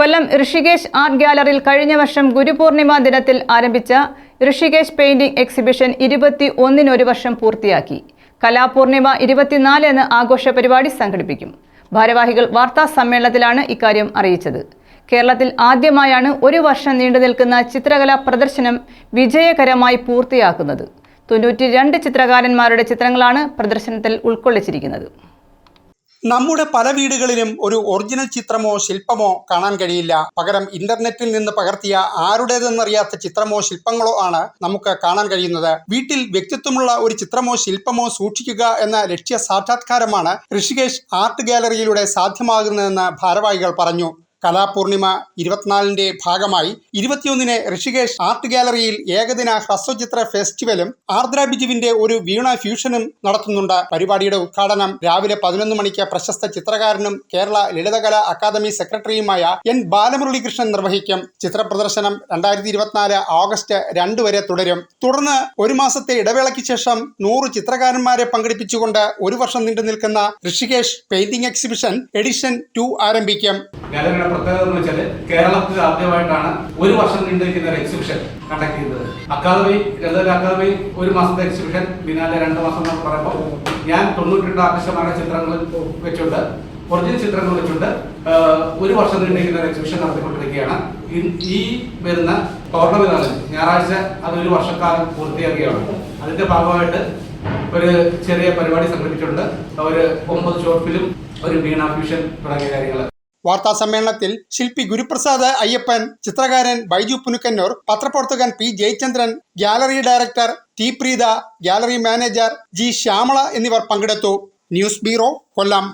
കൊല്ലം Rishikesh art ഗ്യാലറിയിൽ കഴിഞ്ഞ വർഷം ഗുരുപൂർണിമ ദിനത്തിൽ ആരംഭിച്ച ഋഷികേശ് പെയിന്റിംഗ് എക്സിബിഷൻ ഇരുപത്തി ഒന്നിനൊരു വർഷം പൂർത്തിയാക്കി. കലാപൂർണിമ ഇരുപത്തിനാല് എന്ന ആഘോഷ പരിപാടി സംഘടിപ്പിക്കും. ഭാരവാഹികൾ വാർത്താ സമ്മേളനത്തിലാണ് ഇക്കാര്യം അറിയിച്ചത്. കേരളത്തിൽ ആദ്യമായാണ് ഒരു വർഷം നീണ്ടു നിൽക്കുന്ന ചിത്രകലാ പ്രദർശനം വിജയകരമായി പൂർത്തിയാക്കുന്നത്. തൊണ്ണൂറ്റി ചിത്രകാരന്മാരുടെ ചിത്രങ്ങളാണ് പ്രദർശനത്തിൽ ഉൾക്കൊള്ളിച്ചിരിക്കുന്നത്. നമ്മുടെ പല വീടുകളിലും ഒരു ഒറിജിനൽ ചിത്രമോ ശില്പമോ കാണാൻ കഴിയില്ല. പകരം ഇന്റർനെറ്റിൽ നിന്ന് പകർത്തിയ ആരുടേതെന്നറിയാത്ത ചിത്രമോ ശില്പങ്ങളോ ആണ് നമുക്ക് കാണാൻ കഴിയുന്നത്. വീട്ടിൽ വ്യക്തിത്വമുള്ള ഒരു ചിത്രമോ ശില്പമോ സൂക്ഷിക്കുക എന്ന ലക്ഷ്യ സാക്ഷാത്കാരമാണ് ഋഷികേഷ് ആർട്ട് ഗാലറിയിലൂടെ സാധ്യമാകുന്നതെന്ന് ഭാരവാഹികൾ പറഞ്ഞു. കലാപൂർണിമ ഇരുപത്തിനാലിന്റെ ഭാഗമായി ഇരുപത്തിയൊന്നിന് ഋഷികേഷ് ആർട്ട് ഗാലറിയിൽ ഏകദിന ഹ്രസ്വചിത്ര ഫെസ്റ്റിവലും ആർദ്ര ബിജുവിന്റെ ഒരു വീണ ഫ്യൂഷനും നടത്തുന്നുണ്ട്. പരിപാടിയുടെ ഉദ്ഘാടനം രാവിലെ പതിനൊന്ന് മണിക്ക് പ്രശസ്ത ചിത്രകാരനും കേരള ലളിതകലാ അക്കാദമി സെക്രട്ടറിയുമായ എൻ ബാലമുരളികൃഷ്ണൻ നിർവഹിക്കും. ചിത്ര പ്രദർശനം രണ്ടായിരത്തി ഇരുപത്തിനാല് ഓഗസ്റ്റ് രണ്ട് വരെ തുടരും. തുടർന്ന് ഒരു മാസത്തെ ഇടവേളയ്ക്ക് ശേഷം നൂറ് ചിത്രകാരന്മാരെ പങ്കെടുപ്പിച്ചുകൊണ്ട് ഒരു വർഷം നീണ്ടു നിൽക്കുന്ന Rishikesh painting exhibition edition two ആരംഭിക്കും. ഗാലറിയുടെ പ്രത്യേകത എന്ന് വെച്ചാൽ കേരളത്തിൽ ആദ്യമായിട്ടാണ് ഒരു വർഷം നീണ്ടിരിക്കുന്ന ഒരു എക്സിബിഷൻ കണ്ടക്ട് ചെയ്തത്. അക്കാദമി ലളിതകല അക്കാദമി ഒരു മാസത്തെ എക്സിബിഷൻ ബിനാലെ രണ്ട് മാസം എന്ന് പറയുമ്പോൾ ഞാൻ തൊണ്ണൂറ്റി രണ്ട് ആർട്ടിസ്റ്റന്മാരുടെ ചിത്രങ്ങൾ വെച്ചുണ്ട് ഒറിജിനൽ ചിത്രങ്ങൾ വെച്ചുകൊണ്ട് ഒരു വർഷം നീണ്ടിരിക്കുന്ന ഒരു എക്സിബിഷൻ നടത്തിക്കൊണ്ടിരിക്കുകയാണ്. ഈ വരുന്ന പൗർണമി നാളിൽ ഞായറാഴ്ച അത് ഒരു വർഷക്കാലം പൂർത്തിയാക്കുകയാണ്. അതിന്റെ ഭാഗമായിട്ട് ഒരു ചെറിയ പരിപാടി സംഘടിപ്പിച്ചിട്ടുണ്ട്. ഒരു ഒമ്പത് ഷോർട്ട് ഫിലിം ഒരു വീണ ഫ്യൂഷൻ തുടങ്ങിയ കാര്യങ്ങൾ വാർത്താ സമ്മേളനത്തിൽ ശില്പി ഗുരുപ്രസാദ് അയ്യപ്പൻ ചിത്രകാരൻ Baiju Punukkannur പത്രപ്രവർത്തകൻ P Jayachandran gallery director T Preetha gallery manager G Shyamala എന്നിവർ പങ്കെടുത്തു. News bureau Kollam.